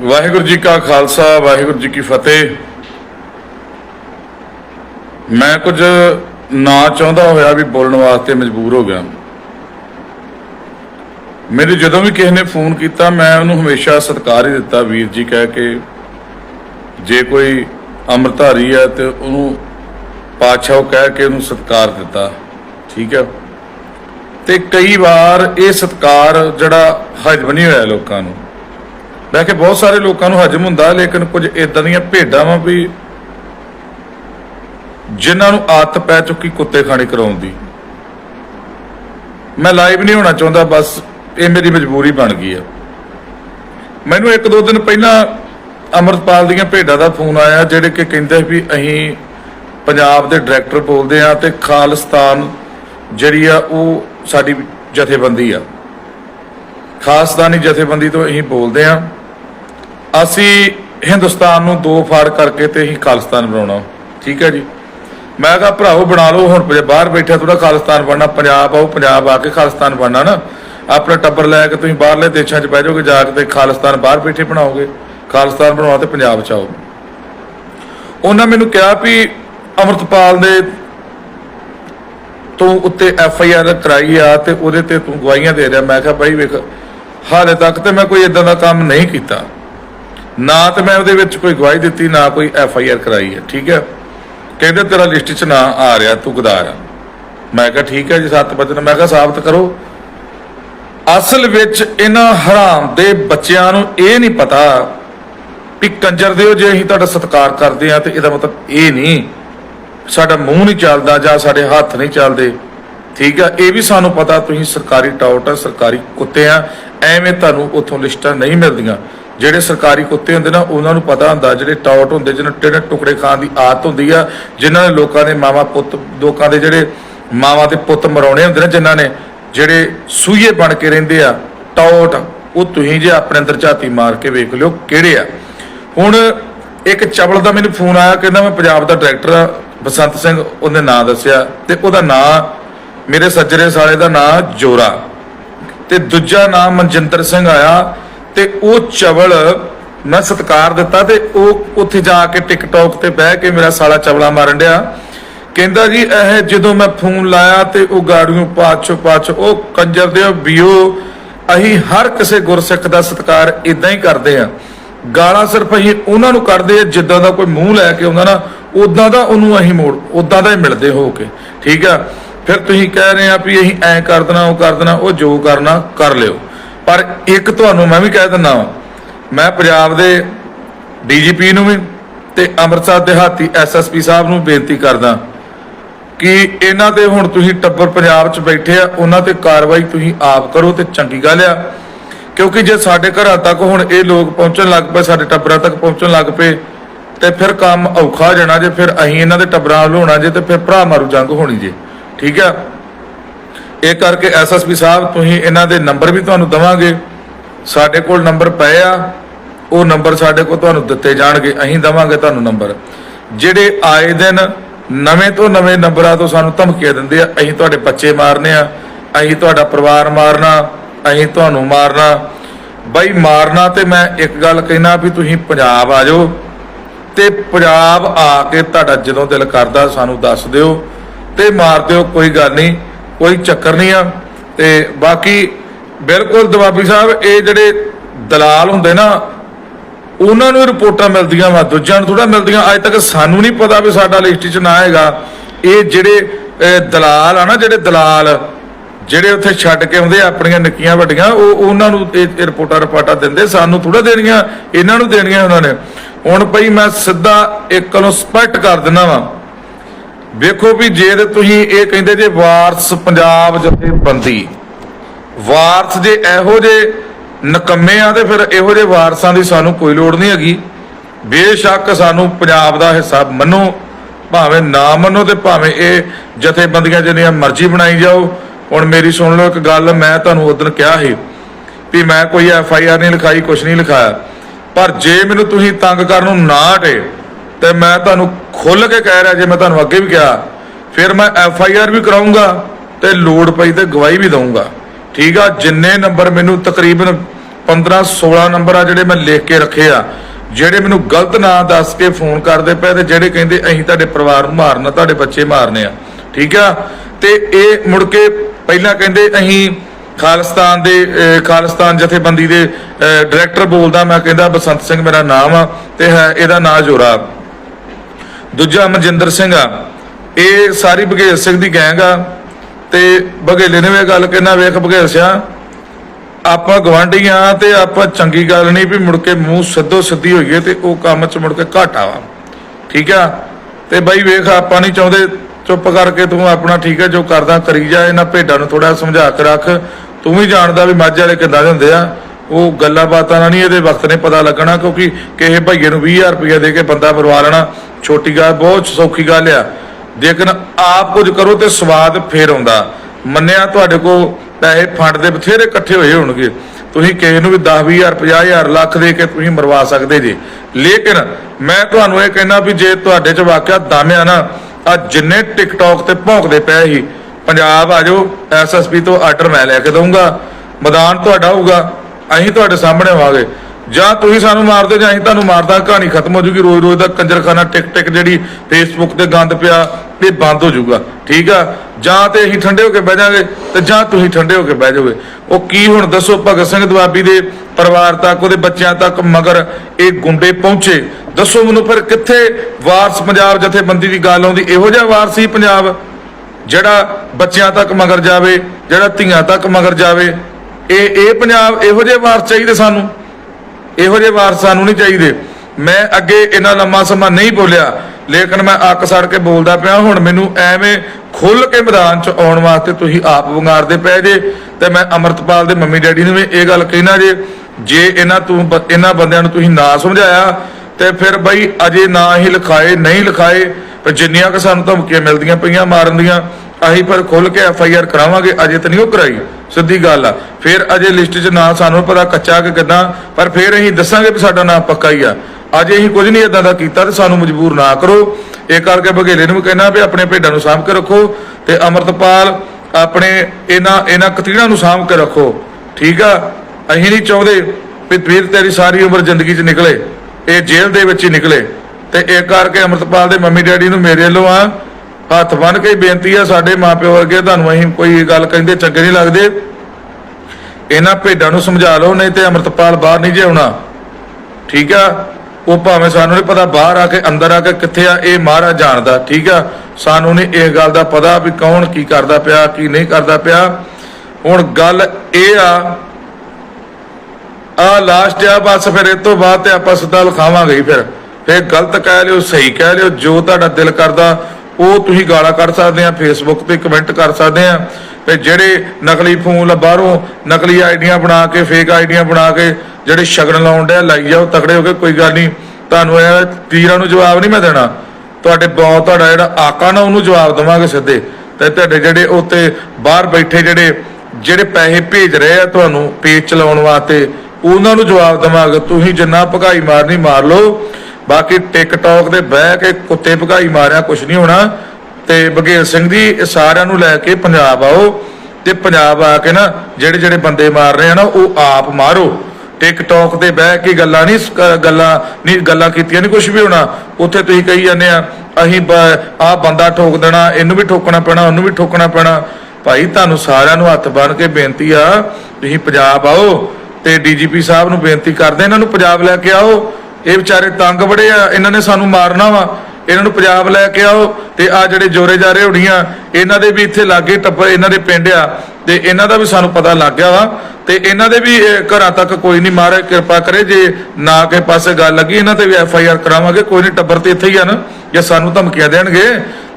ਵਾਹਿਗੁਰੂ ਜੀ ਕਾ ਖਾਲਸਾ, ਵਾਹਿਗੁਰੂ ਜੀ ਕੀ ਫਤਿਹ। ਮੈਂ ਕੁਝ ਨਾ ਚਾਹੁੰਦਾ ਹੋਇਆ ਵੀ ਬੋਲਣ ਵਾਸਤੇ ਮਜਬੂਰ ਹੋ ਗਿਆ। ਮੈਨੂੰ ਜਦੋਂ ਵੀ ਕਿਸੇ ਨੇ ਫੋਨ ਕੀਤਾ, ਮੈਂ ਉਹਨੂੰ ਹਮੇਸ਼ਾ ਸਤਿਕਾਰ ਹੀ ਦਿੱਤਾ ਵੀਰ ਜੀ ਕਹਿ ਕੇ, ਜੇ ਕੋਈ ਅੰਮ੍ਰਿਤਧਾਰੀ ਹੈ ਤੇ ਉਹਨੂੰ ਪਾਤਸ਼ਾਹ ਕਹਿ ਕੇ ਉਹਨੂੰ ਸਤਿਕਾਰ ਦਿੱਤਾ, ਠੀਕ ਹੈ? ਤੇ ਕਈ ਵਾਰ ਇਹ ਸਤਿਕਾਰ ਜਿਹੜਾ ਹਜਮ ਨਹੀਂ ਹੋਇਆ ਲੋਕਾਂ ਨੂੰ। ਮੈਂ ਬਹੁਤ ਸਾਰੇ ਲੋਕਾਂ ਨੂੰ ਹਜਮ ਹੁੰਦਾ, ਲੇਕਿਨ ਕੁਝ ਇਦਾਂ ਦੀਆਂ ਭੇਡਾਂ ਵਾਂ ਵੀ ਜਿਨ੍ਹਾਂ ਨੂੰ ਆਦਤ ਪੈ ਚੁੱਕੀ ਕੁੱਤੇ ਖਾਣੇ ਕਰਾਉਣ ਦੀ। ਮੈਂ ਲਾਈਵ ਨਹੀਂ ਹੋਣਾ ਚਾਹੁੰਦਾ, ਬਸ ਇਹ ਮੇਰੀ ਮਜਬੂਰੀ ਬਣ ਗਈ ਆ। ਮੈਨੂੰ ਇੱਕ ਦੋ ਦਿਨ ਪਹਿਲਾਂ ਅਮਰਪਾਲ ਦੀਆਂ ਭੇਡਾਂ ਦਾ ਫੋਨ ਆਇਆ, ਜਿਹੜੇ ਕਿ ਕਹਿੰਦੇ ਵੀ ਅਸੀਂ ਪੰਜਾਬ ਦੇ ਡਾਇਰੈਕਟਰ ਬੋਲਦੇ ਆ ਤੇ ਖਾਲਿਸਤਾਨ ਜਿਹੜੀ ਆ, ਉਹ ਸਾਡੀ ਜਥੇਬੰਦੀ ਆ। ਖਾਸਦਾਨੀ ਜਥੇਬੰਦੀ ਤੋਂ ਅਸੀਂ ਬੋਲਦੇ ਆ ਅਸੀਂ ਹਿੰਦੁਸਤਾਨ ਨੂੰ ਦੋ ਫਾੜ ਕਰਕੇ ਤੇ ਅਸੀਂ ਖਾਲਿਸਤਾਨ ਬਣਾਉਣਾ। ਠੀਕ ਹੈ ਜੀ? ਮੈਂ ਕਿਹਾ ਭਰਾਓ ਬਣਾ ਲਓ, ਹੁਣ ਬਾਹਰ ਬੈਠਿਆ ਥੋੜਾ ਖਾਲਿਸਤਾਨ ਬਣਨਾ, ਪੰਜਾਬ ਆਓ, ਪੰਜਾਬ ਆ ਕੇ ਖਾਲਿਸਤਾਨ ਬਣਨਾ ਨਾ। ਆਪਣਾ ਟੱਬਰ ਲੈ ਕੇ ਤੁਸੀਂ ਬਾਹਰਲੇ ਦੇਸ਼ਾਂ 'ਚ ਬਹਿ ਜਾਓਗੇ, ਜਾ ਕੇ ਤੇ ਖਾਲਿਸਤਾਨ ਬਾਹਰ ਬੈਠੇ ਬਣਾਓਗੇ। ਖਾਲਿਸਤਾਨ ਬਣਾਉਣਾ ਤੇ ਪੰਜਾਬ 'ਚ ਆਓ। ਉਹਨਾਂ ਮੈਨੂੰ ਕਿਹਾ ਵੀ ਅਮਰਤਪਾਲ ਦੇ ਤੂੰ ਉੱਤੇ ਐਫ ਆਈ ਆਰ ਕਰਾਈ ਆ ਤੇ ਉਹਦੇ ਤੇ ਤੂੰ ਗਵਾਹੀਆਂ ਦੇ ਰਿਹਾ। ਮੈਂ ਕਿਹਾ ਬਾਈ ਵੇਖ, ਹਾਲੇ ਤੱਕ ਤੇ ਮੈਂ ਕੋਈ ਇਦਾਂ ਦਾ ਕੰਮ ਨਹੀਂ ਕੀਤਾ। ਨਾ ਤੇ ਮੈਂ ਉਹਦੇ ਵਿੱਚ ਕੋਈ ਗਵਾਹੀ ਦਿੱਤੀ, ਨਾ ਕੋਈ ਐਫ ਆਈ ਆਰ ਕਰਾਈ ਹੈ, ਠੀਕ ਹੈ? ਕਹਿੰਦੇ ਤੇਰਾ ਲਿਸਟ 'ਚ ਨਾ ਆ ਰਿਹਾ, ਤੂੰ ਗਦਾਰ ਆ। ਮੈਂ ਕਿਹਾ ਠੀਕ ਹੈ ਜੀ, ਸੱਤ ਵਚਨ ਮੈਂ ਕਿਹਾ ਸਾਬਤ ਕਰੋ। ਅਸਲ ਵਿੱਚ ਇਹਨਾਂ ਹਰਾਮ ਦੇ ਬੱਚਿਆਂ ਨੂੰ ਇਹ ਨਹੀਂ ਪਤਾ ਵੀ ਕੰਜਰ ਦਿਓ ਜੇ ਅਸੀਂ ਤੁਹਾਡਾ ਸਤਿਕਾਰ ਕਰਦੇ ਆ ਤੇ ਇਹਦਾ ਮਤਲਬ ਇਹ ਨਹੀਂ, ਸਾਡਾ ਮੂੰਹ ਨਹੀਂ ਚੱਲਦਾ ਜਾਂ ਸਾਡੇ ਹੱਥ ਨਹੀਂ ਚੱਲਦੇ, ਠੀਕ ਆ ਇਹ ਵੀ ਸਾਨੂੰ ਪਤਾ, ਤੁਸੀਂ ਸਰਕਾਰੀ ਟਾਊਟ ਆ, ਸਰਕਾਰੀ ਕੁੱਤੇ ਆ, ਐਵੇਂ ਤੁਹਾਨੂੰ ਉੱਥੋਂ ਲਿਸਟਾਂ ਨਹੀਂ ਮਿਲਦੀਆਂ। ਜਿਹੜੇ ਸਰਕਾਰੀ ਕੁੱਤੇ ਹੁੰਦੇ ਨਾ, ਉਹਨਾਂ ਨੂੰ ਪਤਾ ਹੁੰਦਾ, ਜਿਹੜੇ ਟਾਊਟ ਹੁੰਦੇ, ਜਿਹਨਾਂ ਟੇੜੇ ਟੁਕੜੇ ਖਾਣ ਦੀ ਆਦਤ ਹੁੰਦੀ ਆ ਜਿਨ੍ਹਾਂ ਨੇ ਲੋਕਾਂ ਦੇ ਮਾਵਾ ਪੁੱਤ, ਲੋਕਾਂ ਦੇ ਜਿਹੜੇ ਮਾਵਾ ਦੇ ਪੁੱਤ ਮਰਾਉਣੇ ਹੁੰਦੇ ਨੇ ਜਿਨ੍ਹਾਂ ਨੇ ਜਿਹੜੇ ਸੂਈਏ ਬਣ ਕੇ ਰਹਿੰਦੇ ਆ ਟਾਊਟ ਉਹ ਤੁਸੀਂ ਜੇ ਆਪਣੇ ਅੰਦਰ ਝਾਤੀ ਮਾਰ ਕੇ ਵੇਖ ਲਿਓ ਕਿਹੜੇ ਆ। ਹੁਣ ਇੱਕ ਚਵਲ ਦਾ ਮੈਨੂੰ ਫੋਨ ਆਇਆ, ਕਹਿੰਦਾ ਮੈਂ ਪੰਜਾਬ ਦਾ ਡਾਇਰੈਕਟਰ ਆ, ਬਸੰਤ ਸਿੰਘ, ਉਹਨੇ ਨਾਂ ਦੱਸਿਆ ਤੇ ਉਹਦਾ ਨਾਂ, ਮੇਰੇ ਸੱਜਰੇ ਸਾਲੇ ਦਾ ਨਾਂ ਜੋਰਾ ਤੇ ਦੂਜਾ ਨਾਮ ਮਨਜਿੰਦਰ ਸਿੰਘ ਆਇਆ ਤੇ ਉਹ ਚਵਲ ਮੈਂ ਸਤਿਕਾਰ ਦਿੱਤਾ ਤੇ ਉਹ ਉੱਥੇ ਜਾ ਕੇ ਟਿਕਟੌਕ ਤੇ ਬਹਿ ਕੇ ਮੇਰਾ ਸਾਲਾ ਚਵਲਾ ਮਾਰਨ ਡਿਆ। ਕਹਿੰਦਾ ਜੀ, ਇਹ ਜਦੋਂ ਮੈਂ ਫੋਨ ਲਾਇਆ ਤੇ ਉਹ ਗਾੜੀਆਂ ਪਾਛੋ ਪਾਛ, ਉਹ ਕੰਜਰ ਦੇ ਬੀਓ, ਅਸੀਂ ਹਰ ਕਿਸੇ ਗੁਰਸਿੱਖ ਦਾ ਸਤਿਕਾਰ ਇਦਾਂ ਹੀ ਕਰਦੇ ਆ। ਗਾਲਾਂ ਸਿਰਫ ਅਸੀਂ ਉਹਨਾਂ ਨੂੰ ਕੱਢਦੇ ਆ, ਜਿੱਦਾਂ ਦਾ ਕੋਈ ਮੂੰਹ ਲੈ ਕੇ ਆਉਂਦਾ ਨਾ ਉਦਾਂ ਦਾ ਉਹਨੂੰ ਅਸੀਂ ਮੋੜ ਉਦਾਂ ਦਾ ਹੀ ਮਿਲਦੇ ਹੋ ਕੇ। ਠੀਕ ਆ? ਫਿਰ ਤੁਸੀਂ ਕਹਿ ਰਹੇ ਆ ਵੀ ਅਸੀਂ ਐ ਕਰ ਦੇਣਾ, ਉਹ ਕਰ ਦੇਣਾ, ਉਹ ਜੋ ਕਰਨਾ, ਕਰ ਲਿਓ। ਪਰ ਇੱਕ ਤੁਹਾਨੂੰ ਮੈਂ ਵੀ ਕਹਿ ਦਿੰਦਾ ਵਾਂ, ਮੈਂ ਪੰਜਾਬ ਦੇ ਡੀਜੀਪੀ ਨੂੰ ਵੀ ਤੇ ਅੰਮ੍ਰਿਤਸਰ ਦਿਹਾਤੀ ਐਸਐਸਪੀ ਸਾਹਿਬ ਨੂੰ ਬੇਨਤੀ ਕਰਦਾ ਕਿ ਇਹਨਾਂ ਦੇ ਹੁਣ ਤੁਸੀਂ ਟੱਬਰ ਪੰਜਾਬ 'ਚ ਬੈਠੇ ਆ ਉਹਨਾਂ ਤੇ ਕਾਰਵਾਈ ਤੁਸੀਂ ਆਪ ਕਰੋ ਤੇ ਚੰਗੀ ਗੱਲ ਆ। ਕਿਉਂਕਿ ਜੇ ਸਾਡੇ ਘਰਾਂ ਤੱਕ ਹੁਣ ਇਹ ਲੋਕ ਪਹੁੰਚਣ ਲੱਗ ਪਏ ਸਾਡੇ ਟੱਬਰਾਂ ਤੱਕ ਪਹੁੰਚਣ ਲੱਗ ਪਏ ਤੇ ਫਿਰ ਕੰਮ ਔਖਾ ਹੋ ਜਾਣਾ ਜੇ ਫਿਰ ਅਸੀਂ ਇਹਨਾਂ ਦੇ ਟੱਬਰਾਂ ਵੱਲ ਹੋਣਾ ਜੇ ਤੇ ਫਿਰ ਭਰਾ ਮਾਰੂ ਜੰਗ ਹੋਣੀ ਜੇ। ਠੀਕ ਆ? ਇਹ ਕਰਕੇ ਐਸਐਸਪੀ ਸਾਹਿਬ, ਤੁਸੀਂ ਇਹਨਾਂ ਦੇ ਨੰਬਰ ਵੀ ਤੁਹਾਨੂੰ ਦਵਾਂਗੇ। ਸਾਡੇ ਕੋਲ ਨੰਬਰ ਪਏ ਆ। ਉਹ ਨੰਬਰ ਸਾਡੇ ਕੋਲ ਤੁਹਾਨੂੰ ਦਿੱਤੇ ਜਾਣਗੇ। ਅਸੀਂ ਦਵਾਂਗੇ ਤੁਹਾਨੂੰ ਨੰਬਰ। ਜਿਹੜੇ ਆਏ ਦਿਨ ਨਵੇਂ ਤੋਂ ਨਵੇਂ ਨੰਬਰਾਂ ਤੋਂ ਸਾਨੂੰ ਧਮਕੀਆਂ ਦਿੰਦੇ ਆ, ਅਸੀਂ ਤੁਹਾਡੇ ਬੱਚੇ ਮਾਰਨੇ ਆ, ਅਸੀਂ ਤੁਹਾਡਾ ਪਰਿਵਾਰ ਮਾਰਨਾ, ਅਸੀਂ ਤੁਹਾਨੂੰ ਮਾਰਨਾ। ਬਈ ਮਾਰਨਾ ਤੇ ਮੈਂ ਇੱਕ ਗੱਲ ਕਹਿਣਾ ਵੀ ਤੁਸੀਂ ਪੰਜਾਬ ਆ ਜਾਓ ਤੇ ਪੰਜਾਬ ਆ ਕੇ ਤੁਹਾਡਾ ਜਦੋਂ ਦਿਲ ਕਰਦਾ ਸਾਨੂੰ ਦੱਸ ਦਿਓ ਤੇ ਮਾਰ ਦਿਓ, ਕੋਈ ਗੱਲ ਨਹੀਂ। ਕੋਈ ਚੱਕਰ ਨਹੀਂ ਆ ਤੇ ਬਾਕੀ ਬਿਲਕੁਲ ਦਵਾਬੀ ਸਾਹਿਬ, ਇਹ ਜਿਹੜੇ ਦਲਾਲ ਹੁੰਦੇ ਨਾ, ਉਹਨਾਂ ਨੂੰ ਰਿਪੋਰਟਾਂ ਮਿਲਦੀਆਂ ਵਾ, ਦੂਜਿਆਂ ਨੂੰ ਥੋੜਾ ਮਿਲਦੀਆਂ। ਅੱਜ ਤੱਕ ਸਾਨੂੰ ਨਹੀਂ ਪਤਾ ਵੀ ਸਾਡਾ ਲਿਸਟ 'ਚ ਨਾ ਹੈਗਾ। ਇਹ ਜਿਹੜੇ ਦਲਾਲ ਆ ਨਾ, ਜਿਹੜੇ ਦਲਾਲ, ਜਿਹੜੇ ਉੱਥੇ ਛੱਡ ਕੇ ਆਉਂਦੇ ਆ, ਆਪਣੀਆਂ ਨਿੱਕੀਆਂ ਵੱਡੀਆਂ, ਉਹ ਉਹਨਾਂ ਨੂੰ ਇਹ ਰਿਪੋਰਟਾਂ ਰਿਪਾਰਟਾਂ ਦਿੰਦੇ, ਸਾਨੂੰ ਥੋੜਾ ਦੇਣੀਆਂ, ਇਹਨਾਂ ਨੂੰ ਦੇਣੀਆਂ ਉਹਨਾਂ ਨੇ। ਹੁਣ ਭਈ ਮੈਂ ਸਿੱਧਾ ਇੱਕ ਨੂੰ ਸਪਸ਼ਟ ਕਰ ਦਿੰਦਾ ਵਾਂ। ਵੇਖੋ ਵੀ ਜੇ ਤੇ ਤੁਸੀਂ ਇਹ ਕਹਿੰਦੇ ਜੇ ਵਾਰਸ ਪੰਜਾਬ ਜਥੇਬੰਦੀ, ਵਾਰਸ ਜੇ ਇਹੋ ਜੇ ਨਕੰਮੇ ਆ ਤੇ ਫਿਰ ਇਹੋ ਜੇ ਵਾਰਸਾਂ ਦੀ ਸਾਨੂੰ ਕੋਈ ਲੋੜ ਨਹੀਂ ਹੈਗੀ। ਬੇਸ਼ੱਕ ਸਾਨੂੰ ਪੰਜਾਬ ਦਾ ਹਿੱਸਾ ਮੰਨੋ, ਭਾਵੇਂ ਨਾ ਮੰਨੋ ਤੇ ਭਾਵੇਂ ਇਹ ਜਥੇਬੰਦੀਆਂ ਜਿਹੜੀਆਂ ਮਰਜ਼ੀ ਬਣਾਈ ਜਾਓ। ਹੁਣ ਮੇਰੀ ਸੁਣ ਲਓ ਇੱਕ ਗੱਲ, ਮੈਂ ਤੁਹਾਨੂੰ ਉਦੋਂ ਕਿਹਾ ਸੀ ਵੀ ਮੈਂ ਕੋਈ ਐਫ ਆਈ ਆਰ ਨਹੀਂ ਲਿਖਾਈ ਕੁਝ ਨਹੀਂ ਲਿਖਾਇਆ। ਪਰ ਜੇ ਮੈਨੂੰ ਤੁਸੀਂ ਤੰਗ ਕਰਨ ਨੂੰ ਨਾ ਹਟੇ ਤੇ ਮੈਂ ਤੁਹਾਨੂੰ ਖੁੱਲ ਕੇ ਕਹਿ ਰਿਹਾ, ਜੇ ਮੈਂ ਤੁਹਾਨੂੰ ਅੱਗੇ ਵੀ ਕਿਹਾ, ਫਿਰ ਮੈਂ ਐਫ ਆਈ ਆਰ ਵੀ ਕਰਾਉਂਗਾ ਤੇ ਲੋੜ ਪਈ ਤੇ ਗਵਾਹੀ ਵੀ ਦਊਂਗਾ। ਠੀਕ ਆ, ਜਿੰਨੇ ਨੰਬਰ ਮੈਨੂੰ ਤਕਰੀਬਨ 15 16 ਨੰਬਰ ਆ ਜਿਹੜੇ ਮੈਂ ਲਿਖ ਕੇ ਰੱਖੇ ਆ, ਜਿਹੜੇ ਮੈਨੂੰ ਗਲਤ ਨਾਂ ਦੱਸ ਕੇ ਫੋਨ ਕਰਦੇ ਪਏ ਤੇ ਜਿਹੜੇ ਕਹਿੰਦੇ ਅਸੀਂ ਤੁਹਾਡੇ ਪਰਿਵਾਰ ਨੂੰ ਮਾਰਨਾ, ਤੁਹਾਡੇ ਬੱਚੇ ਮਾਰਨੇ ਆ। ਠੀਕ ਆ? ਤੇ ਇਹ ਮੁੜ ਕੇ ਪਹਿਲਾਂ ਕਹਿੰਦੇ ਅਸੀਂ ਖਾਲਿਸਤਾਨ ਦੇ ਖਾਲਿਸਤਾਨ ਜਥੇਬੰਦੀ ਦੇ ਡਾਇਰੈਕਟਰ ਬੋਲਦਾ, ਮੈਂ ਕਹਿੰਦਾ ਬਸੰਤ ਸਿੰਘ ਮੇਰਾ ਨਾਮ ਆ ਤੇ ਹੈ, ਇਹਦਾ ਨਾਂ ਜੋਰਾ ਦੂਜਾ ਮਨਜਿੰਦਰ ਸਿੰਘ ਆ। ਇਹ ਸਾਰੀ ਬਘੇਲ ਸਿੰਘ ਦੀ ਗੈਂਗ ਆ। ਤੇ ਬਘੇਲੇ ਨੇ ਵੀ ਗੱਲ ਕਹਿਣਾ ਵੇਖ ਬਘੇਲ ਸਿਆ, ਆਪਾਂ ਗਵਾਂਢੀ ਆ ਤੇ ਆਪਾਂ ਚੰਗੀ ਗੱਲ ਨਹੀਂ ਵੀ ਮੁੜ ਕੇ ਮੂੰਹ ਸਿੱਧੋ ਸਿੱਧੀ ਹੋਈਏ ਤੇ ਉਹ ਕੰਮ 'ਚ ਮੁੜ ਕੇ ਘਾਟਾ ਵਾ। ਠੀਕ ਆ? ਤੇ ਬਾਈ ਵੇਖ, ਆਪਾਂ ਨਹੀਂ ਚਾਹੁੰਦੇ ਚੁੱਪ ਕਰਕੇ ਤੂੰ ਆਪਣਾ ਠੀਕ ਹੈ ਜੋ ਕਰਦਾ ਕਰੀ ਜਾ, ਇਹਨਾਂ ਭੇਡਾਂ ਨੂੰ ਥੋੜਾ ਸਮਝਾ ਕੇ ਰੱਖ। ਤੂੰ ਵੀ ਜਾਣਦਾ ਵੀ ਮੱਝ ਵਾਲੇ ਕਿੱਦਾਂ ਦੇ ਹੁੰਦੇ ਆ। ਉਹ ਗੱਲਾਂ ਬਾਤਾਂ ਨਾਲ ਨਹੀਂ ਇਹਦੇ ਵਕਤ ਨੇ ਪਤਾ ਲੱਗਣਾ, ਕਿਉਂਕਿ ਕਿਸੇ ਭਈਏ ਨੂੰ 20000 ਰੁਪਏ ਦੇ ਕੇ ਬੰਦਾ ਮਰਵਾ ਲੈਣਾ, ਛੋਟੀ ਗੱਲ, ਬਹੁਤ ਸੌਖੀ ਗੱਲ ਆ। ਲੇਕਿਨ ਆਪ ਕੁਝ ਕਰੋ ਤੇ ਸਵਾਦ ਫੇਰ ਆਉਂਦਾ। ਮੰਨਿਆ ਤੁਹਾਡੇ ਕੋਲ ਪੈਸੇ ਫੰਡ ਦੇ ਬਥੇਰੇ ਇਕੱਠੇ ਹੋਏ ਹੋਣਗੇ। ਤੁਸੀਂ ਕਿਸੇ ਨੂੰ ਵੀ 10 20000 50000 ਲੱਖ ਦੇ ਕੇ ਤੁਸੀਂ ਮਰਵਾ ਸਕਦੇ ਜੀ। ਲੇਕਿਨ ਮੈਂ ਤੁਹਾਨੂੰ ਇਹ ਕਹਿਣਾ ਵੀ ਜੇ ਤੁਹਾਡੇ ਚ ਵਾਕਿਆ ਦਮ ਆ ਨਾ ਆ ਜਿੰਨੇ ਟਿਕਟੌਕ ਤੇ ਭੌਂਕਦੇ ਪਏ ਸੀ, ਪੰਜਾਬ ਆ ਜਾਓ ਐਸਐਸਪੀ ਤੋਂ ਆਰਡਰ ਮੈਂ ਲੈ ਕੇ ਦਊਂਗਾ। ਮੈਦਾਨ ਤੁਹਾਡਾ ਹੋਊਗਾ। ਅਸੀਂ ਤੁਹਾਡੇ ਸਾਹਮਣੇ ਆਵਾਂਗੇ। ਜਾਂ ਤੁਸੀਂ ਸਾਨੂੰ ਮਾਰਦੇ ਜਾਂ ਅਸੀਂ ਤੁਹਾਨੂੰ ਮਾਰਦਾ, ਕਹਾਣੀ ਖਤਮ ਹੋ ਜੂਗੀ। ਰੋਜ਼ ਰੋਜ਼ ਦਾ ਕੰਜਰਖਾਨਾ ਟਿਕ ਟਿਕ ਜਿਹੜੀ ਫੇਸਬੁੱਕ ਤੇ ਗੰਦ ਪਿਆ, ਇਹ ਬੰਦ ਹੋ ਜਾਊਗਾ ਠੀਕ ਆ? ਜਾਂ ਤੇ ਅਸੀਂ ਠੰਡੇ ਹੋ ਕੇ ਬਹਿ ਜਾਾਂਗੇ ਤੇ ਜਾਂ ਤੁਸੀਂ ਠੰਡੇ ਹੋ ਕੇ ਬਹਿ ਜਾਓਗੇ। ਉਹ ਕੀ ਹੁਣ ਦੱਸੋ, ਭਗਤ ਸਿੰਘ ਦੁਆਬੀ ਦੇ ਪਰਿਵਾਰ ਤੱਕ, ਉਹਦੇ ਬੱਚਿਆਂ ਤੱਕ ਮਗਰ ਇਹ ਗੁੰਡੇ ਪਹੁੰਚੇ? ਦੱਸੋ ਮੈਨੂੰ ਫਿਰ ਕਿੱਥੇ ਵਾਰਸ ਪੰਜਾਬ ਜਥੇਬੰਦੀ ਦੀ ਗੱਲ ਆਉਂਦੀ? ਇਹੋ ਜਿਹਾ ਵਾਰਸ ਸੀ ਪੰਜਾਬ, ਜਿਹੜਾ ਬੱਚਿਆਂ ਤੱਕ ਮਗਰ ਜਾਵੇ, ਜਿਹੜਾ ਧੀਆਂ ਤੱਕ ਮਗਰ ਜਾਵੇ? ਇਹ ਇਹ ਪੰਜਾਬ ਇਹੋ ਜਿਹੇ ਵਾਰਸ ਚਾਹੀਦੇ ਸਾਨੂੰ। ਇਹੋ ਜਿਹੇ ਵਾਰਸ ਸਾਨੂੰ ਨਹੀਂ ਚਾਹੀਦੇ। ਮੈਂ ਅੱਗੇ ਇਹਨਾਂ ਲੰਮਾ ਸਮਾਂ ਨਹੀਂ ਬੋਲਿਆ, ਲੇਕਿਨ ਮੈਂ ਅੱਕ ਸੜ ਕੇ ਬੋਲਦਾ ਪਿਆ। ਹੁਣ ਮੈਨੂੰ ਐਵੇਂ ਖੁੱਲ ਕੇ ਮੈਦਾਨ 'ਚ ਆਉਣ ਵਾਸਤੇ ਤੁਸੀਂ ਆਪ ਵੰਗਾਰਦੇ ਪਏ ਜੇ, ਤੇ ਮੈਂ ਅਮਰਤਪਾਲ ਦੇ ਮੰਮੀ ਡੈਡੀ ਨੂੰ ਵੀ ਇਹ ਗੱਲ ਕਹਿਣਾ ਜੇ ਜੇ ਇਹਨਾਂ ਤੂੰ ਇਹਨਾਂ ਬੰਦਿਆਂ ਨੂੰ ਤੁਸੀਂ ਨਾ ਸਮਝਾਇਆ, ਤੇ ਫਿਰ ਬਈ ਅਜੇ ਨਾ ਹੀ ਲਿਖਾਏ, ਨਹੀਂ ਲਿਖਾਏ ਪਰ ਜਿੰਨੀਆਂ ਕਿ ਸਾਨੂੰ ਧਮਕੀਆਂ ਮਿਲਦੀਆਂ ਪਈਆਂ, ਮਾਰਨ ਦੀਆਂ ਅਸੀਂ ਪਰ ਖੁੱਲ ਕੇ ਐਫ ਆਈ ਆਰ ਕਰਾਵਾਂਗੇ, ਅਜੇ ਤਾਂ ਨਹੀਂ ਉਹ ਕਰਾਈ, ਸਿੱਧੀ ਗੱਲ ਆ। ਫਿਰ ਅਜੇ ਲਿਸਟ 'ਚ ਨਾਂ ਸਾਨੂੰ ਪਤਾ ਕੱਚਾ ਕਿ ਕਿਦਾਂ, ਪਰ ਫਿਰ ਅਸੀਂ ਦੱਸਾਂਗੇ ਵੀ ਸਾਡਾ ਨਾਂ ਪੱਕਾ ਹੀ ਆ। ਅਜੇ ਅਸੀਂ ਕੁਝ ਨਹੀਂ ਇਦਾਂ ਦਾ ਕੀਤਾ ਤੇ ਸਾਨੂੰ ਮਜਬੂਰ ਨਾ ਕਰੋ। ਇਹ ਕਰਕੇ ਬਘੇਲੇ ਨੂੰ ਕਹਿਣਾ ਵੀ ਆਪਣੇ ਭੇਡਾਂ ਨੂੰ ਸਾਂਭ ਕੇ ਰੱਖੋ ਤੇ ਅਮਰਤਪਾਲ ਆਪਣੇ ਇਹਨਾਂ ਇਹਨਾਂ ਕਤੀੜਾਂ ਨੂੰ ਸਾਂਭ ਕੇ ਰੱਖੋ। ਠੀਕ ਆ? ਅਸੀਂ ਨਹੀਂ ਚਾਹੁੰਦੇ ਵੀ ਵੀਰ ਤੇਰੀ ਸਾਰੀ ਉਮਰ ਜ਼ਿੰਦਗੀ 'ਚ ਨਿਕਲੇ, ਇਹ ਜੇਲ੍ਹ ਦੇ ਵਿੱਚ ਹੀ ਨਿਕਲੇ। ਤੇ ਇਹ ਕਰਕੇ ਅਮਰਤਪਾਲ ਦੇ ਮੰਮੀ ਡੈਡੀ ਨੂੰ ਮੇਰੇ ਵੱਲੋਂ ਆ ਹੱਥ ਬੰਨ ਕੇ ਬੇਨਤੀ ਆ ਸਾਡੇ ਮਾਪਿਓ ਵਰਗੇ, ਤੁਹਾਨੂੰ ਅਸੀਂ ਕੋਈ ਗੱਲ ਕਹਿੰਦੇ ਚੰਗੇ ਨਹੀਂ ਲੱਗਦੇ। ਇਹਨਾਂ ਭੇਡਾਂ ਨੂੰ ਸਮਝਾ ਲਓ, ਨਹੀਂ ਤੇ ਅਮਰਤਪਾਲ ਬਾਹਰ ਨਹੀਂ ਜੇ ਠੀਕ ਆ? ਉਹ ਭਾਵੇਂ ਸਾਨੂੰ ਨਹੀਂ ਪਤਾ ਬਾਹਰ ਆ ਕੇ ਅੰਦਰ ਆ ਕੇ ਕਿੱਥੇ ਆ, ਇਹ ਮਹਾਰਾਜ ਜਾਣਦਾ, ਠੀਕ ਆ? ਸਾਨੂੰ ਨਹੀਂ ਇਹ ਗੱਲ ਦਾ ਪਤਾ ਵੀ ਕੌਣ ਕੀ ਕਰਦਾ ਪਿਆ, ਕੀ ਨਹੀਂ ਕਰਦਾ ਪਿਆ। ਹੁਣ ਗੱਲ ਇਹ ਆ ਆ ਲਾਸਟ ਆ, ਬਸ ਫਿਰ ਇਹ ਤੋਂ ਬਾਅਦ ਤੇ ਆਪਾਂ ਸਿੱਧਾ ਲਿਖਾਵਾਂਗੇ ਫਿਰ। ਫਿਰ ਗਲਤ ਕਹਿ ਲਿਓ, ਸਹੀ ਕਹਿ ਲਿਓ, ਜੋ ਤੁਹਾਡਾ ਦਿਲ ਕਰਦਾ ਉਹ ਤੁਸੀਂ ਗਾਲਾਂ ਕੱਢ ਸਕਦੇ ਆ ਫੇਸਬੁੱਕ ਤੇ ਕਮੈਂਟ ਕਰ ਸਕਦੇ ਆ, ਤੇ ਜਿਹੜੇ ਨਕਲੀ ਫੋਨ ਬਾਹਰੋਂ, ਨਕਲੀ ਆਈਡੀਆਂ ਬਣਾ ਕੇ ਫੇਕ ਆਈਡੀਆਂ ਬਣਾ ਕੇ ਜਿਹੜੇ ਸ਼ਗਨ ਲਾਉਣ ਡਿਆ, ਲਾਈ ਜਾਓ, ਤਕੜੇ ਹੋ ਕੇ, ਕੋਈ ਗੱਲ ਨਹੀਂ। ਤੁਹਾਨੂੰ ਇਹ ਤੀਰਾਂ ਨੂੰ ਜਵਾਬ ਨਹੀਂ ਮੈਂ ਦੇਣਾ। ਤੁਹਾਡੇ ਬਹੁਤ ਤੁਹਾਡਾ ਜਿਹੜਾ ਆਕਾ ਨਾ, ਉਹਨੂੰ ਜਵਾਬ ਦੇਵਾਂਗੇ ਸਿੱਧੇ। ਤੇ ਤੁਹਾਡੇ ਜਿਹੜੇ ਉੱਤੇ ਬਾਹਰ ਬੈਠੇ ਜਿਹੜੇ ਜਿਹੜੇ ਪੈਸੇ ਭੇਜ ਰਹੇ ਆ ਤੁਹਾਨੂੰ ਪੇਜ ਚਲਾਉਣ ਵਾਸਤੇ, ਉਹਨਾਂ ਨੂੰ ਜਵਾਬ ਦੇਵਾਂਗੇ। ਤੁਸੀਂ ਜਿੰਨਾ ਭਗਾਈ ਮਾਰਨੀ ਮਾਰ ਲਓ। ਬਾਕੀ ਟਿਕਟੌਕ ਦੇ ਬਹਿ ਕੇ ਕੁੱਤੇ ਭਗਾਈ ਮਾਰਿਆ ਕੁਝ ਨਹੀਂ ਹੋਣਾ। ਤੇ ਬਘੇਲ ਸਿੰਘ ਜੀ, ਇਹ ਸਾਰਿਆਂ ਨੂੰ ਲੈ ਕੇ ਪੰਜਾਬ ਆਓ ਤੇ ਪੰਜਾਬ ਆ ਕੇ ਨਾ ਜਿਹੜੇ ਜਿਹੜੇ ਬੰਦੇ ਮਾਰ ਰਹੇ ਆ ਨਾ, ਉਹ ਆਪ ਮਾਰੋ। ਟਿਕਟੌਕ ਤੇ ਬਹਿ ਕੇ ਗੱਲਾਂ ਨਹੀਂ ਗੱਲਾਂ ਨਹੀਂ, ਗੱਲਾਂ ਕੀਤੀਆਂ ਨਹੀਂ ਕੁਝ ਵੀ ਹੋਣਾ। ਉੱਥੇ ਤੁਸੀਂ ਕਹੀ ਜਾਂਦੇ ਆ, ਅਸੀਂ ਆ ਬੰਦਾ ਠੋਕ ਦੇਣਾ, ਇਹਨੂੰ ਵੀ ਠੋਕਣਾ ਪੈਣਾ, ਉਹਨੂੰ ਵੀ ਠੋਕਣਾ ਪੈਣਾ। ਭਾਈ, ਤੁਹਾਨੂੰ ਸਾਰਿਆਂ ਨੂੰ ਹੱਥ ਬੰਨ ਕੇ ਬੇਨਤੀ ਆ, ਤੁਸੀਂ ਪੰਜਾਬ ਆਓ ਤੇ ਡੀਜੀਪੀ ਸਾਹਿਬ ਨੂੰ ਬੇਨਤੀ ਕਰਦੇ ਇਹਨਾਂ ਨੂੰ ਪੰਜਾਬ ਲੈ ਕੇ ਆਓ। ਇਹ ਵਿਚਾਰੇ ਤੰਗ ਬੜੇ ਆ, ਇਹਨਾਂ ਨੇ ਸਾਨੂੰ ਮਾਰਨਾ ਵਾ। ਇਹਨਾਂ ਨੂੰ ਪੰਜਾਬ ਲੈ ਕੇ ਆਓ ਤੇ ਆ ਜਿਹੜੇ ਜੋਰੇ ਜਾ ਜਾਰੇ ਹੋੜੀਆਂ ਇਹਨਾਂ ਦੇ ਵੀ ਇੱਥੇ ਲਾਗੇ ਟੱਬਰ ਇਹਨਾਂ ਦੇ ਪਿੰਡ ਆ। ਤੇ ਇਹਨਾਂ ਦਾ ਵੀ ਸਾਨੂੰ ਪਤਾ ਲੱਗ ਗਿਆ ਵਾ। ਤੇ ਇਹਨਾਂ ਦੇ ਵੀ ਘਰਾਂ ਤੱਕ ਕੋਈ ਨਹੀਂ ਮਾਰੇ, ਕਿਰਪਾ ਕਰੇ ਜੇ ਨਾ ਕੇ ਪਾਸੇ ਗੱਲ ਲੱਗੀ, ਇਹਨਾਂ ਤੇ ਵੀ ਐਫ ਆਈ ਆਰ ਕਰਾਵਾਂਗੇ। ਕੋਈ ਨਹੀਂ, ਟੱਬਰ ਤੇ ਇੱਥੇ ਹੀ ਆ ਨਾ, ਜੇ ਸਾਨੂੰ ਧਮਕੀਆਂ ਦੇਣਗੇ,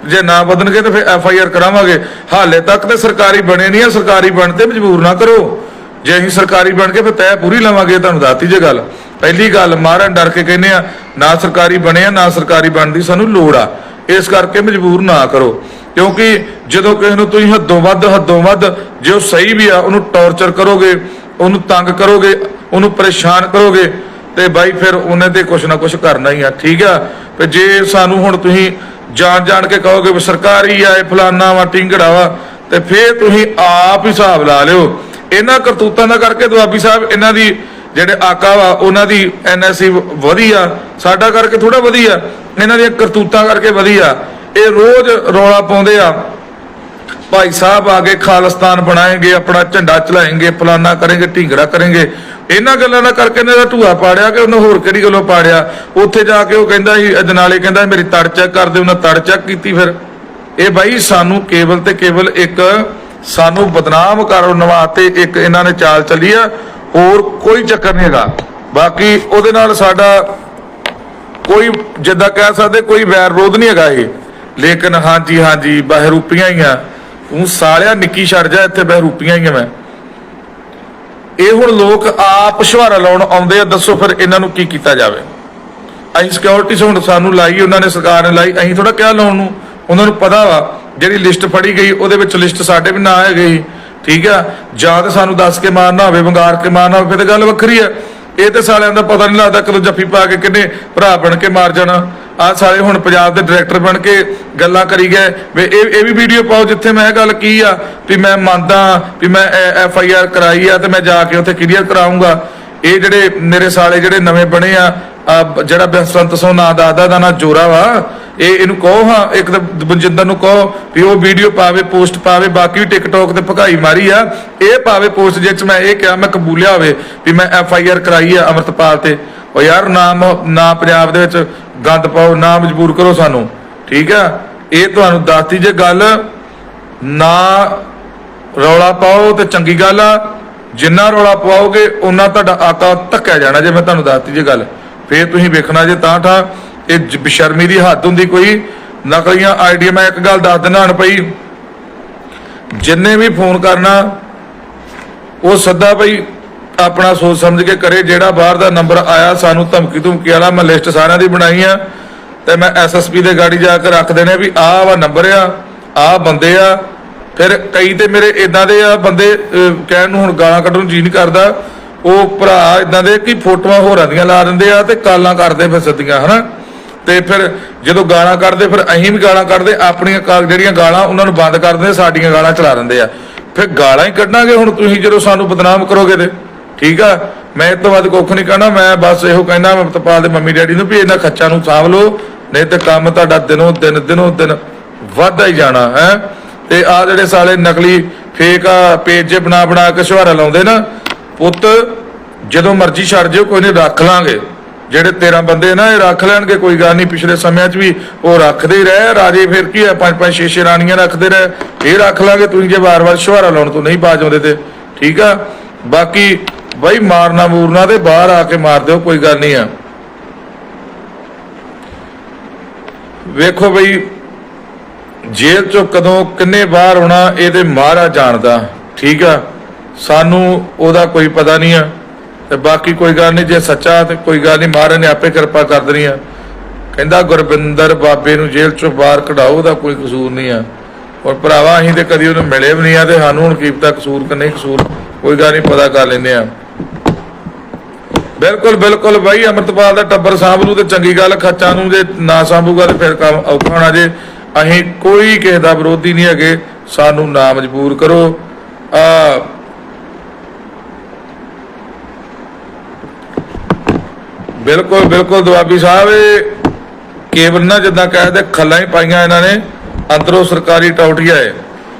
ਜੇ ਨਾ ਵਧਣਗੇ ਤਾਂ ਫਿਰ ਐਫ ਆਈ ਆਰ ਕਰਾਵਾਂਗੇ। ਹਾਲੇ ਤੱਕ ਤੇ ਸਰਕਾਰੀ ਬਣੇ ਨਹੀਂ ਆ, ਸਰਕਾਰੀ ਬਣ ਤੇ ਮਜਬੂਰ ਨਾ ਕਰੋ। ਜੇ ਅਸੀਂ ਸਰਕਾਰੀ ਬਣ ਕੇ ਫਿਰ ਤੈ ਪੂਰੀ ਲਵਾਂਗੇ ਤੁਹਾਨੂੰ ਦੱਸਤੀ ਜੇ ਗੱਲ। ਪਹਿਲੀ ਗੱਲ ਮਾਰਨ ਡਰ ਕੇ ਕਹਿੰਦੇ ਆ, ਨਾ ਸਰਕਾਰੀ ਬਣੇ ਆ, ਨਾ ਸਰਕਾਰੀ ਬਣਨ ਸਾਨੂੰ ਲੋੜ ਆ। ਇਸ ਕਰਕੇ ਮਜਬੂਰ ਨਾ ਕਰੋ। ਕਿਉਂਕਿ ਜਦੋਂ ਕਿਸੇ ਨੂੰ ਤੁਸੀਂ ਹੱਦੋਂ ਵੱਧ ਹੱਦੋਂ ਵੱਧ ਜੇ ਉਹ ਸਹੀ ਵੀ ਆ, ਉਹਨੂੰ ਟੌਰਚਰ ਕਰੋਗੇ, ਉਹਨੂੰ ਤੰਗ ਕਰੋਗੇ, ਉਹਨੂੰ ਪਰੇਸ਼ਾਨ ਕਰੋਗੇ, ਤੇ ਬਾਈ ਫਿਰ ਉਹਨੇ ਤੇ ਕੁਛ ਨਾ ਕੁਛ ਕਰਨਾ ਹੀ ਆ, ਠੀਕ ਆ? ਤੇ ਜੇ ਸਾਨੂੰ ਹੁਣ ਤੁਸੀਂ ਜਾਣ ਜਾਣ ਕੇ ਕਹੋਗੇ ਵੀ ਸਰਕਾਰੀ ਆ, ਇਹ ਫਲਾਨਾ ਵਾ, ਟਿੰਗੜਾ ਵਾ, ਤੇ ਫਿਰ ਤੁਸੀਂ ਆਪ ਹੀ ਹਿਸਾਬ ਲਾ ਲਿਓ। ਇਹਨਾਂ ਕਰਤੂਤਾਂ ਦਾ ਕਰਕੇ ਦੁਆਬੀ ਸਾਹਿਬ ਇਹਨਾਂ ਦੀ ਜਿਹੜੇ ਆਕਾ ਵਾ, ਉਹਨਾਂ ਦੀ ਐਨਐਸਸੀ ਵਧੀਆ, ਸਾਡਾ ਕਰਕੇ ਥੋੜਾ ਵਧੀਆ, ਇਹਨਾਂ ਦੀਆਂ ਕਰਤੂਤਾਂ ਕਰਕੇ ਵਧੀਆ। ਇਹ ਰੋਜ਼ ਰੌਲਾ ਪਾਉਂਦੇ ਆ। ਭਾਈ ਸਾਹਿਬ ਆ ਕੇ ਖਾਲਿਸਤਾਨ ਬਣਾਏਗੇ, ਆਪਣਾ ਝੰਡਾ ਚਲਾਏਗੇ, ਫਲਾਨਾ ਕਰੇਗੇ ਢਿੰਗੜਾ ਕਰੇਗੇ ਇਹਨਾਂ ਗੱਲਾਂ ਦਾ ਕਰਕੇ ਇਹਨਾਂ ਦਾ ਧੂਆ ਪਾੜਿਆ ਕਿ ਉਹਨੇ ਹੋਰ ਕਿਹੜੀ ਗੱਲੋਂ ਪਾੜਿਆ? ਉੱਥੇ ਜਾ ਕੇ ਉਹ ਕਹਿੰਦਾ ਸੀ ਅਜਨਾਲੇ ਕਹਿੰਦਾ ਮੇਰੀ ਤੜ ਚੈੱਕ ਕਰਦੇ ਉਹਨਾਂ ਤੜ ਚੈੱਕ ਕੀਤੀ ਫਿਰ। ਇਹ ਬਾਈ ਸਾਨੂੰ ਕੇਵਲ ਤੇ ਕੇਵਲ ਇੱਕ ਸਾਨੂੰ ਬਦਨਾਮ ਕਰਨ ਵਾਸਤੇ ਇੱਕ ਇਹਨਾਂ ਨੇ ਚਾਲ ਚੱਲੀ ਆ। ਹੋਰ ਕੋਈ ਚੱਕਰ ਨਹੀਂ ਹੈਗਾ। ਬਾਕੀ ਉਹਦੇ ਨਾਲ ਸਾਡਾ ਕੋਈ ਜਿੱਦਾਂ ਕਹਿ ਸਕਦੇ ਕੋਈ ਵੈਰ ਵਿਰੋਧ ਨਹੀਂ ਹੈਗਾ ਇਹ। ਲੇਕਿਨ ਹਾਂਜੀ ਹਾਂਜੀ, ਬਹਿਰੂਪੀਆਂ ਹੀ ਆ। ਤੂੰ ਸਾਲਿਆ ਨਿੱਕੀ ਛੱਡ ਜਾ, ਇੱਥੇ ਬਹਿਰੂਪੀਆਂ ਹੀ ਆ ਮੈਂ। ਇਹ ਹੁਣ ਲੋਕ ਆਪ ਸ਼ਵਾਰਾ ਲਾਉਣ ਆਉਂਦੇ ਆ, ਦੱਸੋ ਫਿਰ ਇਹਨਾਂ ਨੂੰ ਕੀ ਕੀਤਾ ਜਾਵੇ। ਅਸੀਂ ਸਿਕਿਉਰਿਟੀ ਹੁਣ ਸਾਨੂੰ ਲਾਈ, ਉਹਨਾਂ ਨੇ ਸਰਕਾਰ ਨੇ ਲਾਈ, ਅਸੀਂ ਥੋੜਾ ਕਿਹਾ ਲਾਉਣ ਨੂੰ। ਉਹਨਾਂ ਨੂੰ ਪਤਾ ਵਾ, ਜਿਹੜੀ ਲਿਸਟ ਫੜੀ ਗਈ, ਉਹਦੇ ਵਿੱਚ ਲਿਸਟ ਸਾਡੇ ਵੀ ਨਾ ਹੈਗੇ ਗਈ ਠੀਕ ਆ? ਜਾਂ ਤੇ ਸਾਨੂੰ ਦੱਸ ਕੇ ਮਾਰਨਾ ਹੋਵੇ, ਵੰਗਾਰ ਕੇ ਮਾਰਨਾ ਹੋਵੇ, ਫਿਰ ਤਾਂ ਗੱਲ ਵੱਖਰੀ ਆ। ਇਹ ਤੇ ਸਾਲਿਆਂ ਦਾ ਪਤਾ ਨਹੀਂ ਲੱਗਦਾ ਕਦੋਂ ਜੱਫੀ ਪਾ ਕੇ ਕਿੰਨੇ ਭਰਾ ਬਣ ਕੇ ਮਾਰ ਜਾਣਾ। ਆ ਸਾਲੇ ਹੁਣ ਪੰਜਾਬ ਦੇ ਡਾਇਰੈਕਟਰ ਬਣ ਕੇ ਗੱਲਾਂ ਕਰੀ ਗਏ। ਵੀ, ਇਹ ਇਹ ਵੀ ਵੀਡੀਓ ਪਾਓ ਜਿੱਥੇ ਮੈਂ ਇਹ ਗੱਲ ਕੀ ਆ? ਵੀ ਮੈਂ ਮੰਨਦਾ, ਵੀ ਮੈਂ ਐਫ ਆਈ ਆਰ ਕਰਾਈ ਆ ਤੇ ਮੈਂ ਜਾ ਕੇ ਉੱਥੇ ਕਲੀਅਰ ਕਰਾਉਂਗਾ ਇਹ ਜਿਹੜੇ ਮੇਰੇ ਸਾਲੇ ਜਿਹੜੇ ਨਵੇਂ ਬਣੇ ਆ ਜਿਹੜਾ ਬਸੰਤ ਸੋ ਨਾਂ ਦਾਦਾ ਦਾ ਨਾਂ ਜੋਰਾ ਵਾ ਇਹ ਇਹਨੂੰ ਕਹੋ ਹਾਂ, ਇੱਕ ਤਾਂ ਬਲਜਿੰਦਰ ਨੂੰ ਕਹੋ ਵੀ ਉਹ ਵੀਡੀਓ ਪਾਵੇ ਪੋਸਟ ਪਾਵੇ, ਬਾਕੀ ਵੀ ਟਿਕਟੌਕ ਤੇ ਭਗਾਈ ਮਾਰੀ ਆ। ਇਹ ਪਾਵੇ ਪੋਸਟ ਜਿਹ ਮੈਂ ਇਹ ਕਿਹਾ, ਮੈਂ ਕਬੂਲਿਆ ਹੋਵੇ ਵੀ ਮੈਂ ਐਫ ਆਈ ਆਰ ਕਰਾਈ ਆ ਅਮਰਤਪਾਲ ਤੇ। ਉਹ ਯਾਰ ਨਾਮ ਨਾ ਪੰਜਾਬ ਦੇ ਵਿੱਚ ਗੰਦ ਪਾਓ ਨਾ ਮਜਬੂਰ ਕਰੋ ਸਾਨੂੰ, ਠੀਕ ਆ? ਇਹ ਤੁਹਾਨੂੰ ਦੱਸਤੀ ਜੇ ਗੱਲ, ਨਾ ਰੌਲਾ ਪਾਓ ਤੇ ਚੰਗੀ ਗੱਲ ਆ। ਜਿੰਨਾ ਰੌਲਾ ਪਾਓਗੇ ਉਹਨਾਂ ਤੁਹਾਡਾ ਆਕਾ ਧੱਕਿਆ ਜਾਣਾ ਜੇ ਮੈਂ ਤੁਹਾਨੂੰ ਦੱਸਤੀ ਜੇ ਗੱਲ। ਫੇਰ ਤੁਸੀਂ ਵੇਖਣਾ ਜੇ ਤਾਂ ਠਾ ਇਹ ਜ- ਬੇਸ਼ਰਮੀ ਦੀ ਹੱਦ ਹੁੰਦੀ ਕੋਈ। ਨਕਲੀਆਂ ਆਈਡੀਆ, ਮੈਂ ਇੱਕ ਗੱਲ ਦੱਸ ਦਿੰਦਾ ਹਣ ਪਈ ਜਿੰਨੇ ਵੀ ਫੋਨ ਕਰਨਾ, ਉਹ ਸੱਦਾ ਬਈ ਆਪਣਾ ਸੋਚ ਸਮਝ ਕੇ ਕਰੇ। ਜਿਹੜਾ ਬਾਹਰ ਦਾ ਨੰਬਰ ਆਇਆ, ਸਾਨੂੰ ਧਮਕੀ ਧਮਕੀ ਵਾਲਾ, ਮੈਂ ਲਿਸਟ ਸਾਰਿਆਂ ਦੀ ਬਣਾਈ ਆ। ਤੇ ਮੈਂ ਐਸਐਸਪੀ ਦੇ ਗਾੜੀ ਜਾ ਕੇ ਰੱਖ ਦੇਣੇ ਵੀ ਆਹ ਵਾ ਨੰਬਰ ਆ, ਆਹ ਬੰਦੇ ਆ। ਫਿਰ ਕਈ ਤੇ ਮੇਰੇ ਇਦਾਂ ਦੇ ਆ ਬੰਦੇ ਕਹਿਣ ਨੂੰ ਹੁਣ ਗਾਲਾਂ ਕੱਢਣ ਨੂੰ ਜੀ ਨਹੀਂ ਕਰਦਾ। ਉਹ ਭਰਾ ਇਦਾਂ ਦੇ ਕਿ ਫੋਟੋਆਂ ਹੋਰਾਂ ਦੀਆਂ ਲਾ ਦਿੰਦੇ ਆ ਤੇ ਕਾਲਾਂ ਕਰਦੇ ਫਿਰ ਸਿੱਧੀਆਂ ਹਨਾ? ਤੇ ਫਿਰ ਜਦੋਂ ਗਾਲਾਂ ਕੱਢਦੇ, ਫਿਰ ਅਸੀਂ ਵੀ ਗਾਲਾਂ ਕੱਢਦੇ, ਆਪਣੀਆਂ ਜਿਹੜੀਆਂ ਗਾਲਾਂ ਉਹਨਾਂ ਨੂੰ ਬੰਦ ਕਰ ਦਿੰਦੇ, ਸਾਡੀਆਂ ਗਾਲਾਂ ਚਲਾ ਦਿੰਦੇ ਆ। ਫਿਰ ਗਾਲਾਂ ਹੀ ਕੱਢਾਂਗੇ ਹੁਣ ਤੁਸੀਂ ਜਦੋਂ ਸਾਨੂੰ ਬਦਨਾਮ ਕਰੋਗੇ ਤੇ। ਠੀਕ ਆ? ਮੈਂ ਇਹ ਤੋਂ ਵੱਧ ਕੁੱਖ ਨਹੀਂ ਕਹਿਣਾ, ਮੈਂ ਬਸ ਇਹੋ ਕਹਿਣਾ ਮਤਪਾਲ ਦੇ ਮੰਮੀ ਡੈਡੀ ਨੂੰ ਵੀ ਇਹਨਾਂ ਖੱਚਾ ਨੂੰ ਸਾਂਭ ਲਓ, ਨਹੀਂ ਤੇ ਕੰਮ ਤੁਹਾਡਾ ਦਿਨੋਂ ਦਿਨ ਦਿਨੋਂ ਦਿਨ ਵੱਧਦਾ ਹੀ ਜਾਣਾ, ਹੈ? ਤੇ ਆ ਜਿਹੜੇ ਸਾਲੇ ਨਕਲੀ ਫੇਕ ਪੇਜ ਜੇ ਬਣਾ ਬਣਾ ਕੇ ਸ਼ੁਹਾਰਾ ਲਾਉਂਦੇ ਨਾ, ਪੁੱਤ, ਜਦੋਂ ਮਰਜ਼ੀ ਛੱਡ ਜਿਓ ਕੋਈ ਨਹੀਂ, ਰੱਖ ਲਾਂਗੇ। ਜਿਹੜੇ 13 ਬੰਦੇ ਨਾ, ਇਹ ਰੱਖ ਲੈਣਗੇ, ਕੋਈ ਗੱਲ ਨਹੀਂ। ਪਿਛਲੇ ਸਮਿਆਂ 'ਚ ਵੀ ਉਹ ਰੱਖਦੇ ਹੀ ਰਹੇ। ਰਾਜੇ ਫਿਰ ਕੀ ਹੈ? ਪੰਜ ਪੰਜ, ਛੇ ਛੇ ਰਾਣੀਆਂ ਰੱਖਦੇ ਰਹੇ। ਇਹ ਰੱਖ ਲਾਂਗੇ, ਤੁਸੀਂ ਜੇ ਵਾਰ-ਵਾਰ ਸ਼ੁਹਾਰਾ ਲਾਉਣ ਤੋਂ ਨਹੀਂ ਬਾਜ ਆਉਂਦੇ ਤੇ। ਠੀਕ ਆ? ਬਾਕੀ ਬਈ ਮਾਰਨਾ ਮੂਰਨਾ ਤੇ ਬਾਹਰ ਆ ਕੇ ਮਾਰ ਦਿਓ, ਕੋਈ ਗੱਲ ਨਹੀਂ ਆ। ਵੇਖੋ ਬਈ, ਜੇਲ੍ਹ ਚੋਂ ਕਦੋਂ ਕਿੰਨੇ ਬਾਹਰ ਆਉਣਾ ਇਹ ਤੇ ਮਹਾਰਾਜ ਜਾਣਦਾ। ਠੀਕ ਆ? ਸਾਨੂੰ ਉਹਦਾ ਕੋਈ ਪਤਾ ਨਹੀਂ ਆ। ਤੇ ਬਾਕੀ ਕੋਈ ਗੱਲ ਨਹੀਂ, ਜੇ ਸੱਚਾ ਤੇ ਕੋਈ ਗੱਲ ਨਹੀਂ, ਮਹਾਰਾਜ ਨੇ ਆਪੇ ਕਿਰਪਾ ਕਰ ਦੇਣੀ ਆ। ਕਹਿੰਦਾ, ਗੁਰਬਿੰਦਰ ਬਾਬੇ ਨੂੰ ਜੇਲ੍ਹ ਚੋਂ ਬਾਹਰ ਕਢਾਓ ਦਾ ਕੋਈ ਕਸੂਰ ਨਹੀਂ ਆ। ਔਰ ਭਰਾਵਾ, ਅਸੀਂ ਤੇ ਕਦੀ ਉਹਨੂੰ ਮਿਲੇ ਵੀ ਨਹੀਂ ਆ ਤੇ ਸਾਨੂੰ ਹੁਣ ਕੀ ਕਸੂਰ ਕਿ ਨਹੀਂ ਕਸੂਰ, ਕੋਈ ਗੱਲ ਨਹੀਂ, ਪਤਾ ਕਰ ਲੈਂਦੇ ਆ। ਬਿਲਕੁਲ ਬਿਲਕੁਲ ਬਾਈ, ਅਮਰਤਪਾਲ ਦਾ ਟੱਬਰ ਸਾਂਭ ਲੂ ਤੇ ਚੰਗੀ ਗੱਲ ਖੱਚਾਂ ਨੂੰ ਜੇ ਨਾ ਸਾਂਭੂਗਾ ਤੇ ਫਿਰ ਕੰਮ ਔਖਾ ਹੋਣਾ ਜੇ। ਅਸੀਂ ਕੋਈ ਕਿਸੇ ਦਾ ਵਿਰੋਧੀ ਨਹੀਂ ਹੈਗੇ, ਸਾਨੂੰ ਨਾ ਮਜਬੂਰ ਕਰੋ। ਆ ਬਿਲਕੁਲ ਬਿਲਕੁਲ ਦੁਆਬੀ ਸਾਹਿਬ, ਇਹ ਕੇਵਲ ਨਾ ਜਿੱਦਾਂ ਕਹਿੰਦੇ ਖੱਲਾਂ ਹੀ ਪਾਈਆਂ ਇਹਨਾਂ ਨੇ, ਅੰਦਰੋਂ ਸਰਕਾਰੀ ਟੌਟੀਆ ਹੈ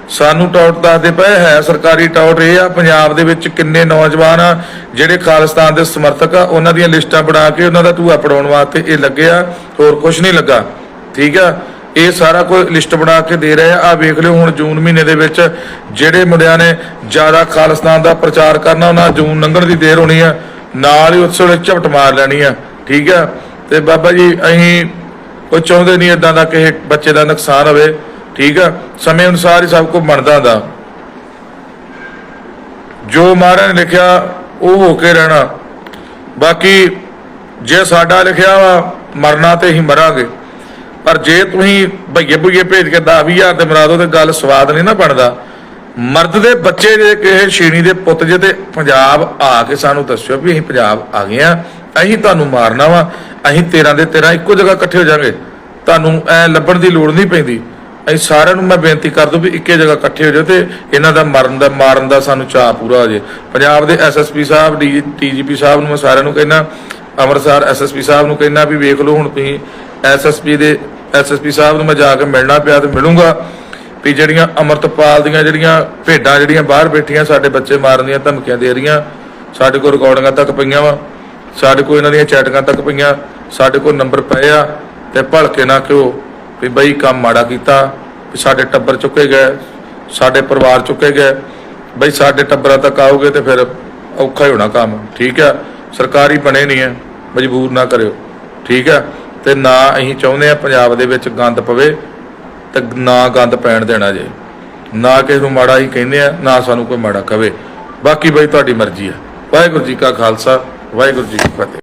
ਸਾਨੂੰ ਟੌਟ ਦੱਸਦੇ ਪਏ ਹੈ, ਸਰਕਾਰੀ ਟੌਟ ਇਹ ਆ, ਪੰਜਾਬ ਦੇ ਵਿੱਚ ਕਿੰਨੇ ਨੌਜਵਾਨ ਆ, ਜਿਹੜੇ ਖਾਲਿਸਤਾਨ ਦੇ ਸਮਰਥਕ ਆ, ਉਹਨਾਂ ਦੀਆਂ ਲਿਸਟਾਂ ਬਣਾ ਕੇ ਉਹਨਾਂ ਦਾ ਧੂਆ ਪੜਾਉਣ ਵਾਸਤੇ ਇਹ ਲੱਗੇ ਆ, ਹੋਰ ਕੁਝ ਨਹੀਂ ਲੱਗਾ। ਠੀਕ ਆ? ਇਹ ਸਾਰਾ ਕੁਝ ਲਿਸਟ ਬਣਾ ਕੇ ਦੇ ਰਹੇ ਆ। ਆ ਵੇਖ ਲਿਓ, ਹੁਣ ਜੂਨ ਮਹੀਨੇ ਦੇ ਵਿੱਚ ਜਿਹੜੇ ਮੁੰਡਿਆਂ ਨੇ ਜ਼ਿਆਦਾ ਖਾਲਿਸਤਾਨ ਦਾ ਪ੍ਰਚਾਰ ਕਰਨਾ, ਉਹਨਾਂ ਜੂਨ ਲੰਘਣ ਦੀ ਦੇਰ ਹੋਣੀ ਆ। ਨਾਲ ਹੀ ਉਸ ਵੇਲੇ ਝਪਟ ਮਾਰ ਲੈਣੀ ਆ, ਠੀਕ ਆ? ਤੇ ਬਾਬਾ ਜੀ ਅਸੀਂ ਕੋਈ ਚਾਹੁੰਦੇ ਨਹੀਂ ਇਦਾਂ ਦਾ ਕਿਸੇ ਬੱਚੇ ਦਾ ਨੁਕਸਾਨ ਹੋਵੇ, ਠੀਕ ਆ? ਸਮੇਂ ਅਨੁਸਾਰ ਹੀ ਸਭ ਕੁਝ ਬਣਦਾ ਹੁੰਦਾ। ਜੋ ਮਹਾਰਾਜ ਨੇ ਲਿਖਿਆ, ਉਹ ਹੋ ਕੇ ਰਹਿਣਾ। ਬਾਕੀ ਜੇ ਸਾਡਾ ਲਿਖਿਆ ਵਾ, ਮਰਨਾ ਤੇ ਹੀ ਮਰਾਂਗੇ। ਪਰ ਜੇ ਤੁਸੀਂ ਭਈਏ ਭੁਈਏ ਭੇਜ ਕੇ 10000 ਤੇ ਮਰਾ ਦੋ ਤੇ ਗੱਲ ਸਵਾਦ ਨਹੀਂ ਨਾ ਬਣਦਾ। ਮਰਦ ਦੇ ਬੱਚੇ ਜੇ ਕਿਸੇ ਛੀਣੀ ਦੇ ਪੁੱਤ ਜੇ ਤੇ ਪੰਜਾਬ ਆ ਕੇ ਸਾਨੂੰ ਦੱਸਿਓ ਵੀ ਅਸੀਂ ਪੰਜਾਬ ਆ ਗਏ ਆ ਅਸੀਂ ਤੁਹਾਨੂੰ ਮਾਰਨਾ ਵਾ, ਅਸੀਂ 13 ਦੇ 13 ਇੱਕੋ ਜਗ੍ਹਾ ਇਕੱਠੇ ਹੋ ਜਾਾਂਗੇ। ਤੁਹਾਨੂੰ ਐ ਲੱਭਣ ਦੀ ਲੋੜ ਨਹੀਂ ਪੈਂਦੀ। ਅਸੀਂ ਸਾਰਿਆਂ ਨੂੰ ਮੈਂ ਬੇਨਤੀ ਕਰ ਦੂੰ ਵੀ ਇੱਕੇ ਜਗ੍ਹਾ ਇਕੱਠੇ ਹੋ ਜਾਓ ਤੇ ਇਹਨਾਂ ਦਾ ਮਰਨ ਦਾ, ਮਾਰਨ ਦਾ ਸਾਨੂੰ ਚਾਅ ਪੂਰਾ ਹੋ ਜੇ ਪੰਜਾਬ ਦੇ ਐਸਐਸਪੀ ਸਾਹਿਬ, ਡੀ ਟੀਜੀਪੀ ਸਾਹਿਬ ਨੂੰ ਮੈਂ ਸਾਰਿਆਂ ਨੂੰ ਕਹਿੰਦਾ, ਅੰਮ੍ਰਿਤਸਰ ਐਸਐਸਪੀ ਸਾਹਿਬ ਨੂੰ ਕਹਿੰਦਾ ਵੀ ਵੇਖ ਲਓ ਹੁਣ ਤੁਸੀਂ ਐਸਐਸਪੀ ਦੇ ਐਸਐਸਪੀ ਸਾਹਿਬ ਨੂੰ ਮੈਂ ਜਾ ਕੇ ਮਿਲਣਾ ਪਿਆ ਤੇ ਮਿਲੂੰਗਾ। ਵੀ ਜਿਹੜੀਆਂ ਅਮਰਤਪਾਲ ਦੀਆਂ ਜਿਹੜੀਆਂ ਭੇਡਾਂ ਜਿਹੜੀਆਂ ਬਾਹਰ ਬੈਠੀਆਂ ਸਾਡੇ ਬੱਚੇ ਮਾਰਨ ਦੀਆਂ ਧਮਕੀਆਂ ਦੇ ਰਹੀਆਂ, ਸਾਡੇ ਕੋਲ ਰਿਕਾਰਡਿੰਗਾਂ ਤੱਕ ਪਈਆਂ ਵਾ, ਸਾਡੇ ਕੋਲ ਇਹਨਾਂ ਦੀਆਂ ਚੈਟਿੰਗਾਂ ਤੱਕ ਪਈਆਂ, ਸਾਡੇ ਕੋਲ ਨੰਬਰ ਪਏ ਆ ਤੇ ਭਲਕੇ ਨਾ ਕਿਉ ਵੀ ਬਈ ਕੰਮ ਮਾੜਾ ਕੀਤਾ, ਵੀ ਸਾਡੇ ਟੱਬਰ ਚੁੱਕੇ ਗਏ, ਸਾਡੇ ਪਰਿਵਾਰ ਚੁੱਕੇ ਗਏ, ਬਈ ਸਾਡੇ ਟੱਬਰਾਂ ਤੱਕ ਆਓਗੇ ਤੇ ਫਿਰ ਔਖਾ ਹੀ ਹੋਣਾ ਕੰਮ, ਠੀਕ ਆ? ਸਰਕਾਰੀ ਬਣੇ ਨਹੀਂ ਹੈ, ਮਜਬੂਰ ਨਾ ਕਰਿਓ, ਠੀਕ ਆ? ਤੇ ਨਾ ਅਸੀਂ ਚਾਹੁੰਦੇ ਆ ਪੰਜਾਬ ਦੇ ਵਿੱਚ ਗੰਦ ਪਵੇ ਤੇ ਨਾ ਗੰਦ ਪੈਣ ਦੇਣਾ ਜੇ। ਨਾ ਕਿਸੇ ਨੂੰ ਮਾੜਾ ਹੀ ਕਹਿੰਦੇ ਆ, ਨਾ ਸਾਨੂੰ ਕੋਈ ਮਾੜਾ ਕਵੇ। ਬਾਕੀ ਬਈ ਤੁਹਾਡੀ ਮਰਜ਼ੀ ਆ। ਵਾਹਿਗੁਰੂ ਜੀ ਕਾ ਖਾਲਸਾ, ਵਾਹਿਗੁਰੂ ਜੀ ਕੀ ਫਤਿਹ।